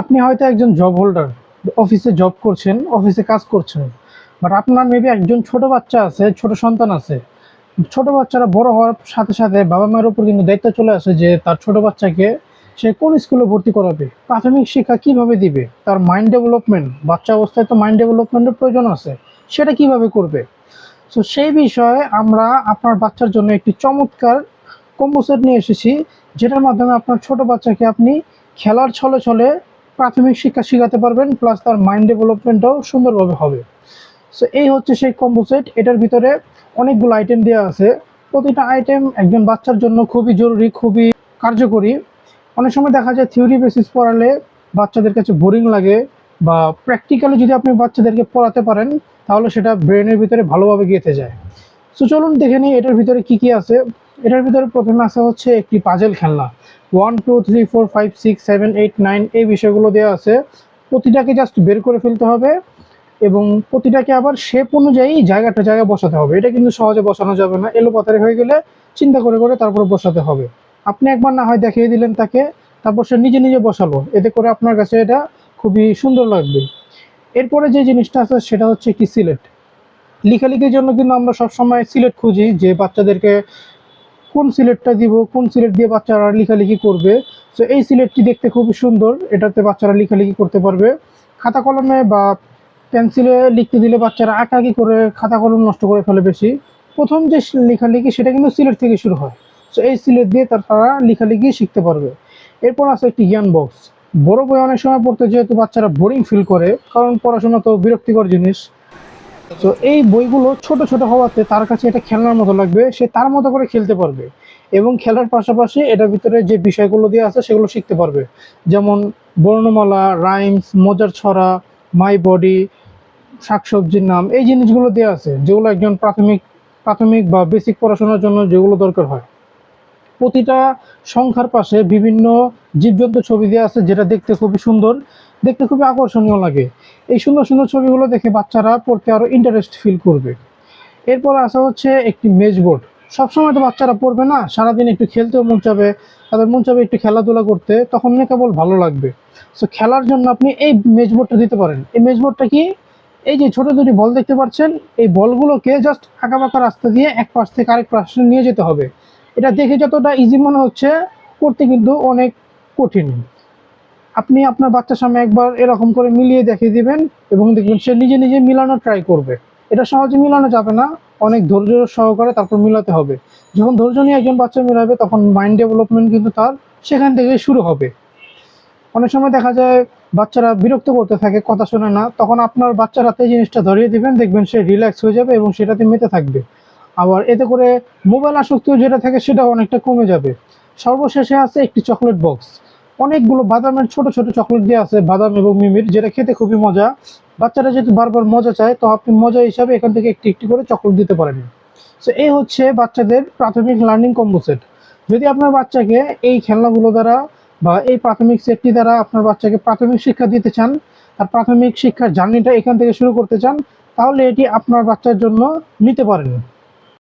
আপনি হয়তো একজন জব হোল্ডার অফিসে জব করছেন অফিসে কাজ করছেন বাট আপনার মেবি একজন ছোট বাচ্চা আছে, ছোট সন্তান আছে। ছোট বাচ্চারা বড় হওয়ার সাথে সাথে বাবা মায়ের উপর কিন্তু দায়িত্ব চলে আসে যে তার ছোট বাচ্চাকে সে কোন স্কুলে ভর্তি করাবে, প্রাথমিক শিক্ষা কীভাবে দিবে, তার মাইন্ড ডেভেলপমেন্ট বাচ্চা অবস্থায় তো মাইন্ড ডেভেলপমেন্টের প্রয়োজন আছে, সেটা কীভাবে করবে? তো সেই বিষয়ে আমরা আপনার বাচ্চার জন্য একটি চমৎকার কম্বো সেট নিয়ে এসেছি, যেটার মাধ্যমে আপনার ছোট বাচ্চাকে আপনি খেলার ছলে ছলে প্রাথমিক শিক্ষা শেখাতে পারবেন প্লাস তার মাইন্ড ডেভেলপমেন্টটাও সুন্দরভাবে হবে। সো এই হচ্ছে সেই কম্বো সেট এটার ভিতরে অনেকগুলো আইটেম দেওয়া আছে। প্রতিটা আইটেম একজন বাচ্চার জন্য খুবই জরুরি, খুবই কার্যকরী। অনেক সময় দেখা যায় থিওরি বেসিস পড়ালে বাচ্চাদের কাছে বোরিং লাগে বা প্র্যাকটিক্যালি যদি আপনি বাচ্চাদেরকে পড়াতে পারেন, তাহলে সেটা ব্রেনের ভিতরে ভালোভাবে গেঁথে যায়। সো চলুন দেখে নিই এটার ভিতরে কি কি আছে। এটার ভিতরে প্রথমে আছে হচ্ছে একটি পাজেল খেলনা। One two three four five six seven eight nine এই বিষয়গুলো দেওয়া আছে। প্রতিটাকে জাস্ট বের করে ফেলতে হবে এবং প্রতিটাকে আবার শেপ অনুযায়ী জায়গাটা জায়গায় বসাতে হবে। এটা কিন্তু সহজে বসানো যাবে না। এলো পাতারে হয়ে গেলে চিন্তা করে করে তারপরে বসাতে হবে। আপনি একবার না হয় দেখিয়ে দিলেন তাকে, তারপর সে নিজে নিজে বসালো। এতে করে আপনার কাছে এটা খুবই সুন্দর লাগবে। এরপরে যে জিনিসটা আছে সেটা হচ্ছে কি সিলেট। লেখালেখির জন্য কিন্তু আমরা সবসময় সিলেট খুঁজি, যে বাচ্চাদেরকে কোন সিলেটটা দিব, কোন সিলেট দিয়ে বাচ্চারা লেখালেখি করবে। সো এই সিলেটটি দেখতে খুবই সুন্দর। এটাতে বাচ্চারা লেখালেখি করতে পারবে। খাতা কলমে বা পেন্সিলে লিখতে দিলে বাচ্চারা আঁকাআঁকি করে খাতা কলম নষ্ট করে ফেলে বেশি। প্রথম যে লেখালেখি, সেটা কিন্তু সিলেট থেকে শুরু হয়। সো এই সিলেট দিয়ে তারা লেখালেখি শিখতে পারবে। এরপর আছে একটি জ্ঞান বক্স বড় বই অনেক সময় পড়তে যেহেতু বাচ্চারা বোরিং ফিল করে, কারণ পড়াশোনা তো বিরক্তিকর জিনিস। তো এই বইগুলো ছোট ছোট হওয়াতে তার কাছে এটা খেলনার মতো লাগবে, সে তার মতো করে খেলতে পারবে। এবং খেলার পাশাপাশি এটার ভিতরে যে বিষয়গুলো দিয়ে আছে সেগুলো শিখতে পারবে। যেমন বর্ণমালা রাইমস মজার ছড়া মাই বডি শাকসবজির নাম, এই জিনিসগুলো দেওয়া আছে, যেগুলো একজন প্রাথমিক প্রাথমিক বা বেসিক পড়াশোনার জন্য যেগুলো দরকার হয়। প্রতিটা সংখ্যার পাশে বিভিন্ন জীবজন্তু ছবি দেওয়া আছে, যেটা দেখতে খুবই সুন্দর, দেখতে খুবই আকর্ষণীয় লাগে। এই সুন্দর সুন্দর ছবিগুলো দেখে বাচ্চারা পড়তে আরও ইন্টারেস্ট ফিল করবে। এরপর আসা হচ্ছে একটি মেজবোর্ড সবসময় তো বাচ্চারা পড়বে না, সারাদিন একটু খেলতেও মন চাবে, তাদের মন চাবে একটু খেলাধুলা করতে, তখন না কেবল ভালো লাগবে। সো খেলার জন্য আপনি এই মেজবোর্ডটা দিতে পারেন। এই মেজবোর্ডটা কি? এই যে ছোট দুটি বল দেখতে পাচ্ছেন, এই বলগুলোকে জাস্ট আঁকাবাঁকা রাস্তা দিয়ে এক পাশ থেকে আরেক পাশে নিয়ে যেতে হবে। এটা দেখে যতটা ইজি মনে হচ্ছে, করতে কিন্তু অনেক কঠিন। আপনি আপনার বাচ্চার সামনে একবার এরকম করে মিলিয়ে দেখিয়ে দিবেন এবং দেখবেন সে নিজে নিজে মিলানো ট্রাই করবে। এটা সহজে মিলানো যাবে না, অনেক ধৈর্য সহকারে তারপর মিলাতে হবে। যখন ধৈর্য নিয়ে একজন বাচ্চা মিলাবে, তখন মাইন্ড ডেভেলপমেন্ট কিন্তু তার সেখান থেকে শুরু হবে। অনেক সময় দেখা যায় বাচ্চারা বিরক্ত করতে থাকে, কথা শোনে না, তখন আপনার বাচ্চার হাতে জিনিসটা ধরিয়ে দিবেন, দেখবেন সে রিল্যাক্স হয়ে যাবে এবং সেটাতে মেতে থাকবে। আবার এতে করে মোবাইল আসক্তিও যেটা থাকে সেটা অনেকটা কমে যাবে। সর্বশেষে আছে একটি চকলেট বক্স অনেকগুলো বাদামের ছোট ছোট চকলেট দিয়ে আছে, বাদাম এবং মিমির, যেটা খেতে খুবই মজা। বাচ্চারা যেহেতু বারবার মজা চায়, তো আপনি মজা হিসাবে এখান থেকে একটি একটি করে চকলেট দিতে পারেন। সো এই হচ্ছে বাচ্চাদের প্রাথমিক লার্নিং কম্বো সেট যদি আপনার বাচ্চাকে এই খেলনাগুলো দ্বারা বা এই প্রাথমিক সেটটি দ্বারা আপনার বাচ্চাকে প্রাথমিক শিক্ষা দিতে চান, আর প্রাথমিক শিক্ষার জার্নিটা এখান থেকে শুরু করতে চান, তাহলে এটি আপনার বাচ্চার জন্য নিতে পারেন।